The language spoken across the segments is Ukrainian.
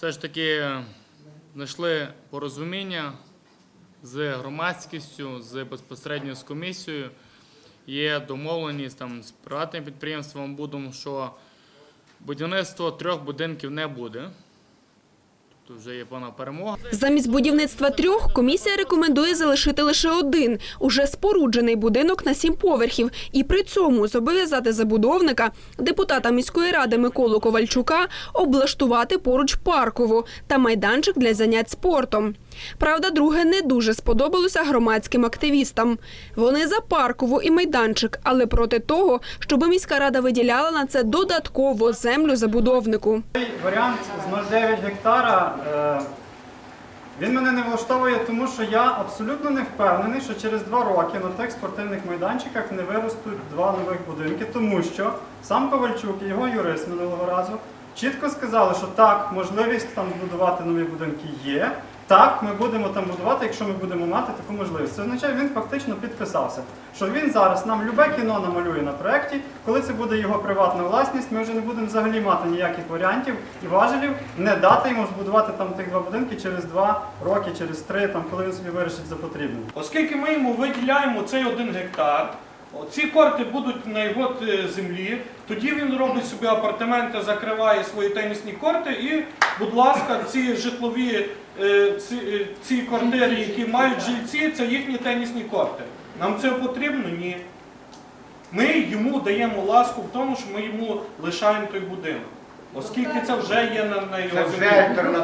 все ж таки знайшли порозуміння з громадськістю, з безпосередньо з комісією. Є домовленість там з приватним підприємством Будом, що будівництво трьох будинків не буде. Тобто вже є певна перемога. Замість будівництва трьох комісія рекомендує залишити лише один уже споруджений будинок на сім поверхів, і при цьому зобов'язати забудовника, депутата міської ради Миколу Ковальчука, облаштувати поруч паркову та майданчик для занять спортом. Правда, друге не дуже сподобалося громадським активістам. Вони за паркову і майданчик, але проти того, щоб міська рада виділяла на це додатково землю забудовнику. Варіант з 0,9 гектара. е, Він мене не влаштовує, тому що я абсолютно не впевнений, що через два роки на тих спортивних майданчиках не виростуть два нових будинки, тому що сам Ковальчук і його юрист минулого разу чітко сказали, що так, можливість там збудувати нові будинки є. Так, ми будемо там будувати, якщо ми будемо мати таку можливість. Це означає, він фактично підписався, що він зараз нам любе кіно намалює на проєкті. Коли це буде його приватна власність, ми вже не будемо взагалі мати ніяких варіантів і важелів не дати йому збудувати там тих два будинки через два роки, через три, там коли він собі вирішить за потрібне. Оскільки ми йому виділяємо цей один гектар, ці корти будуть на його е, землі, тоді він робить собі апартаменти, закриває свої тенісні корти і, будь ласка, ці житлові е, ці, е, ці квартири, які мають жильці, це їхні тенісні корти. Нам це потрібно? Ні. Ми йому даємо ласку в тому, що ми йому лишаємо той будинок. Оскільки це вже є на, на його землі.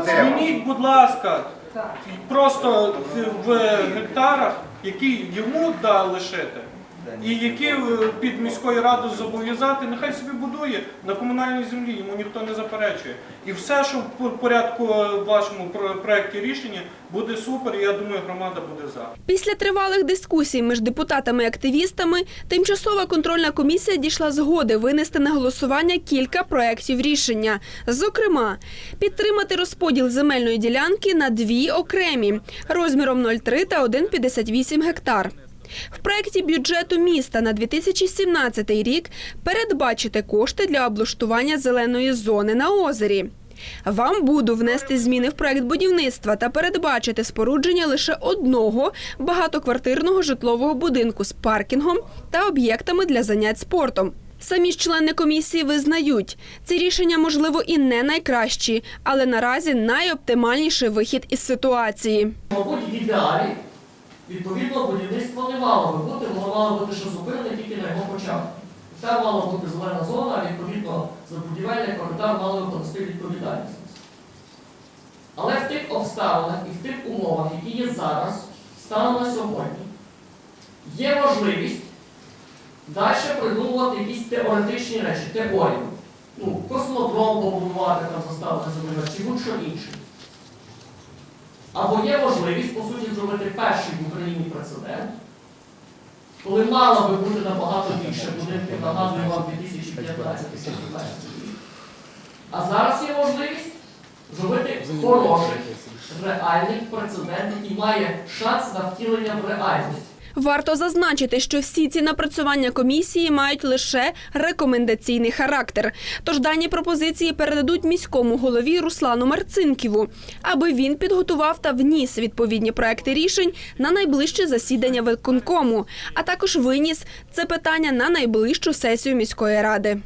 Змініть, будь ласка, просто в гектарах, які йому да лишити, і які е, під міською радою зобов'язати, нехай собі будує на комунальній землі, йому ніхто не заперечує. І все, що в порядку е, вашому про- проекті рішення, буде супер, і я думаю, громада буде за. Після тривалих дискусій між депутатами і активістами тимчасова контрольна комісія дійшла згоди винести на голосування кілька проєктів рішення. Зокрема, підтримати розподіл земельної ділянки на дві окремі розміром 0,3 та 1,58 гектар. В проєкті бюджету міста на 2017 рік передбачити кошти для облаштування зеленої зони на озері. Вам буду внести зміни в проект будівництва та передбачити спорудження лише одного багатоквартирного житлового будинку з паркінгом та об'єктами для занять спортом. Самі ж члени комісії визнають, ці рішення можливо і не найкращі, але наразі найоптимальніший вихід із ситуації. Мабуть, ідеалі, відповідно, будівництво не мало би бути, воно мало бути що зупинене тільки на його початку. Там мала бути зелена зона, а відповідно за будівельний коридор би понести відповідальність. Але в тих обставинах і в тих умовах, які є зараз, станом на сьогодні, є можливість далі придумувати якісь теоретичні речі, теорії. Ну, космодром побудувати, там заставити землю, чи будь-що інше. Або є можливість, по суті, зробити перший Україні прецедент, коли мало би бути набагато більше будинків, нагадую вам 2015 рік. А зараз є можливість зробити хороший, реальний прецедент, який має шанс на втілення в реальність. Варто зазначити, що всі ці напрацювання комісії мають лише рекомендаційний характер. Тож дані пропозиції передадуть міському голові Руслану Марцинківу, аби він підготував та вніс відповідні проекти рішень на найближче засідання виконкому, а також виніс це питання на найближчу сесію міської ради.